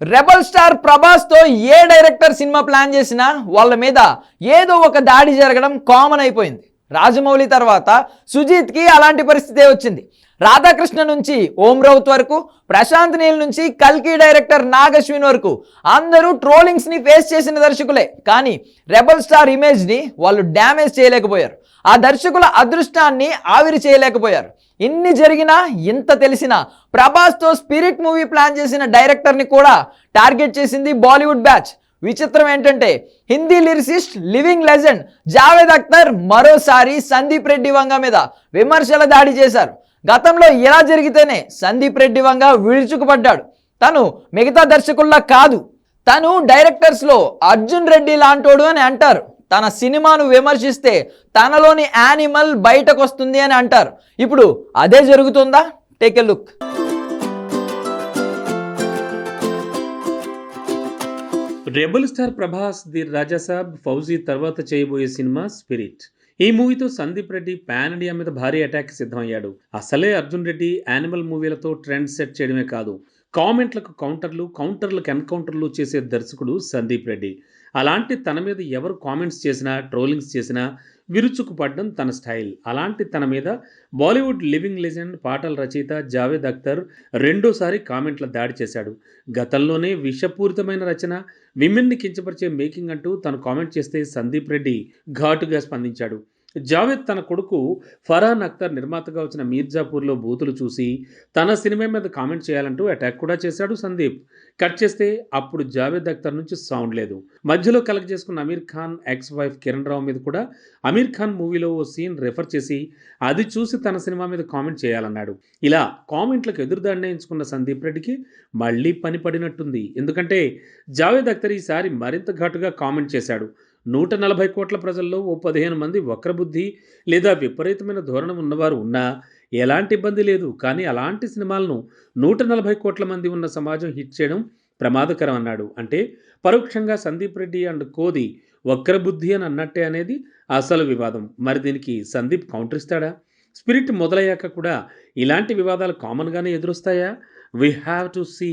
Rebel star ప్రభాస్తో ఏ director cinema plan చేసినా వాళ్ళ మీద ఏదో ఒక దాడి జరగడం కామన్ అయిపోయింది. రాజమౌళి తర్వాత సుజీత్కి అలాంటి పరిస్థితే వచ్చింది. రాధాకృష్ణ నుంచి ఓం రౌత్ వరకు ప్రశాంత్ నీల్ నుంచి కల్కి డైరెక్టర్ నాగశ్విన్ వరకు అందరూ ట్రోలింగ్స్ని ఫేస్ చేసిన దర్శకులే. కానీ రెబల్ స్టార్ ఇమేజ్ని వాళ్ళు డ్యామేజ్ చేయలేకపోయారు. ఆ దర్శకుల అదృష్టాన్ని ఆవిరి చేయలేకపోయారు. ఇన్ని జరిగినా ఇంత తెలిసినా ప్రభాస్తో స్పిరిట్ మూవీ ప్లాన్ చేసిన డైరెక్టర్ని కూడా టార్గెట్ చేసింది బాలీవుడ్ బ్యాచ్. విచిత్రం ఏంటంటే Hindi lyricist living legend Javed Akhtar మరోసారి సందీప్ రెడ్డి వంగ మీద విమర్శల దాడి చేశారు. గతంలో ఇలా జరిగితేనే సందీప్ రెడ్డి వంగ విరుచుకుపడ్డాడు. తను మిగతా దర్శకుల్లా కాదు. తను డైరెక్టర్స్లో అర్జున్ రెడ్డి లాంటోడు అని అంటారు. తన సినిమాను విమర్శిస్తే తనలోని యానిమల్ బయటకు వస్తుంది అని అంటారు. ఇప్పుడు అదే జరుగుతుందా? Take a look rebel star Prabhas the Raja Saab Fauji తర్వాత చేయబోయే సినిమా స్పిరిట్ ఈ మూవీతో సందీప్ రెడ్డి పాన్ ఇండియా మీద భారీ అటాక్ సిద్ధమయ్యాడు. అసలే అర్జున్ రెడ్డి యానిమల్ మూవీలతో ట్రెండ్ సెట్ చేయడమే కాదు కామెంట్లకు కౌంటర్లు కౌంటర్లకు ఎన్కౌంటర్లు చేసే దర్శకుడు సందీప్ రెడ్డి. అలాంటి తన మీద ఎవరు కామెంట్స్ చేసినా ట్రోలింగ్స్ చేసినా విరుచుకుపడడం తన స్టైల్. అలాంటి తన మీద బాలీవుడ్ లివింగ్ లెజెండ్ పాటల రచయిత జావేద్ అఖ్తర్ రెండోసారి కామెంట్ల దాడి చేశాడు. గతంలోనే విషపూరితమైన రచన విమెన్ని కించపరిచే మేకింగ్ అంటూ తను కామెంట్ చేస్తే సందీప్ రెడ్డి ఘాటుగా స్పందించాడు. జావేద్ తన కొడుకు ఫరాన్ అఖ్తర్ నిర్మాతగా వచ్చిన మీర్జాపూర్లో బూతులు చూసి తన సినిమా మీద కామెంట్ చేయాలంటూ అటాక్ కూడా చేశాడు సందీప్. కట్ చేస్తే అప్పుడు జావేద్ అఖ్తర్ నుంచి సౌండ్ లేదు. మధ్యలో కలెక్ట్ చేసుకున్న అమీర్ ఖాన్ ఎక్స్ వైఫ్ కిరణ్ రావు మీద కూడా అమీర్ ఖాన్ మూవీలో ఓ సీన్ రెఫర్ చేసి అది చూసి తన సినిమా మీద కామెంట్ చేయాలన్నాడు. ఇలా కామెంట్లకు ఎదురుదాడినే ఎంచుకున్న సందీప్ రెడ్డికి మళ్ళీ పని పడినట్టుంది. ఎందుకంటే జావేద్ అఖ్తర్ ఈసారి మరింత ఘాటుగా కామెంట్ చేశాడు. నూట నలభై కోట్ల ప్రజల్లో ఓ పదిహేను మంది వక్రబుద్ధి లేదా విపరీతమైన ధోరణి ఉన్నవారు ఉన్నా ఎలాంటి ఇబ్బంది లేదు. కానీ అలాంటి సినిమాలను నూట నలభై కోట్ల మంది ఉన్న సమాజం హిట్ చేయడం ప్రమాదకరం అన్నాడు. అంటే పరోక్షంగా సందీప్ రెడ్డి అండ్ కోది వక్రబుద్ధి అని అన్నట్టే అనేది అసలు వివాదం. మరి దీనికి సందీప్ కౌంటర్ ఇస్తాడా? స్పిరిట్ మొదలయ్యాక కూడా ఇలాంటి వివాదాలు కామన్గానే ఎదురొస్తాయా? We have to see